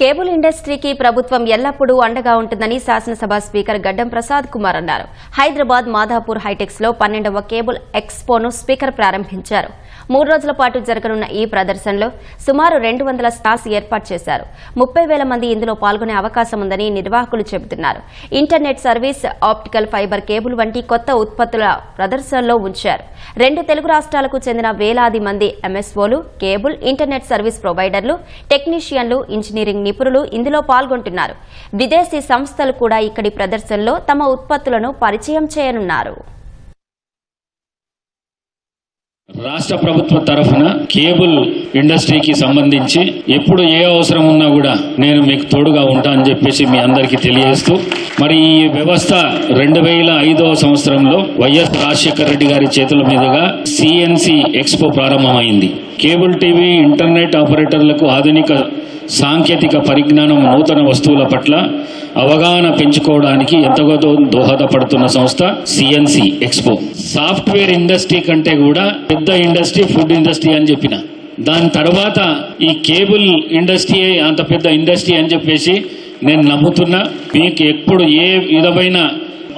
Cable ఇండస్ట్రీకి ప్రభుత్వం ఎల్లప్పుడూ అండగా ఉంటుందని శాసనసభ స్పీకర్ గడ్డం ప్రసాద్ కుమార్ అన్నారు. హైదరాబాద్ మాధాపూర్ హైటెక్స్లో పన్నెండవ కేబుల్ ఎక్స్పోను స్పీకర్ ప్రారంభించారు. మూడు రోజుల పాటు జరగనున్న ఈ ప్రదర్శనలో సుమారు రెండు వందల స్టాల్స్ ఏర్పాటు చేశారు. ముప్పై వేల మంది ఇందులో పాల్గొనే అవకాశం ఉందని నిర్వాహకులు చెబుతున్నారు. Internet service optical fibre cable వంటి కొత్త ఉత్పత్తుల ప్రదర్శనలో ఉంచారు. రెండు తెలుగు రాష్ట్రాలకు చెందిన వేలాది మంది ఎంఎస్ఓలు కేబుల్ ఇంటర్నెట్ సర్వీస్ ప్రొవైడర్లు టెక్నీషియన్లు ఇంజనీరింగ్ నిపుణులు ఇందులో పాల్గొంటున్నారు. విదేశీ సంస్థలు కూడా ఇక్కడి ప్రదర్శనలో తమ ఉత్పత్తులను పరిచయం చేయనున్నారు. రాష్ట్ర ప్రభుత్వ తరఫున కేబుల్ ఇండస్ట్రీకి సంబంధించి ఎప్పుడు ఏ అవసరం ఉన్నా కూడా నేను మీకు తోడుగా ఉంటా అని చెప్పేసి మీ అందరికీ తెలియజేస్తూ మరి ఈ వ్యవస్థ రెండు వేల ఐదవ సంవత్సరంలో వైఎస్ రాజశేఖర రెడ్డి గారి చేతుల మీదుగా సిఎన్సి ఎక్స్పో ప్రారంభమైంది. కేబుల్ టీవీ ఇంటర్నెట్ ఆపరేటర్లకు ఆధునిక సాంకేతిక పరిజ్ఞానం నూతన వస్తువుల పట్ల అవగాహన పెంచుకోవడానికి ఎంతగానో దోహదపడుతున్న సంస్థ సిఎన్సి ఎక్స్పో సాఫ్ట్వేర్ ఇండస్ట్రీ కంటే కూడా పెద్ద ఇండస్ట్రీ ఫుడ్ ఇండస్ట్రీ అని చెప్పిన. దాని తర్వాత ఈ కేబుల్ ఇండస్ట్రీ అంత పెద్ద ఇండస్ట్రీ అని చెప్పేసి నేను నమ్ముతున్నా. మీకు ఎప్పుడు ఏ విధమైన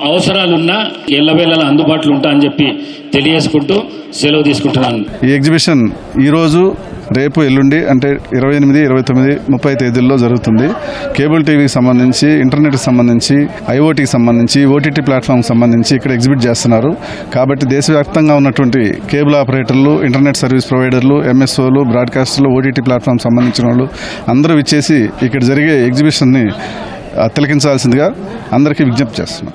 అవసరాలున్నా ఎల్లవేళలా అందుబాటులో ఉంటా అని చెప్పి తెలియజేసుకుంటూ సెలవు తీసుకుంటున్నాను. ఈ ఎగ్జిబిషన్ ఈరోజు రేపు ఎల్లుండి అంటే ఇరవై ఎనిమిది ఇరవై తొమ్మిది ముప్పై తేదీల్లో జరుగుతుంది. కేబుల్ టీవీకి సంబంధించి ఇంటర్నెట్కి సంబంధించి ఐఓటీకి సంబంధించి ఓటీటీ ప్లాట్ఫామ్కి సంబంధించి ఇక్కడ ఎగ్జిబిట్ చేస్తున్నారు. కాబట్టి దేశవ్యాప్తంగా ఉన్నటువంటి కేబుల్ ఆపరేటర్లు ఇంటర్నెట్ సర్వీస్ ప్రొవైడర్లు ఎంఎస్ఓలు బ్రాడ్కాస్టర్లు ఓటీటీ ప్లాట్ఫామ్ సంబంధించిన వాళ్ళు అందరూ ఇచ్చేసి ఇక్కడ జరిగే ఎగ్జిబిషన్ని తిలకించాల్సిందిగా అందరికీ విజ్ఞప్తి చేస్తున్నాం.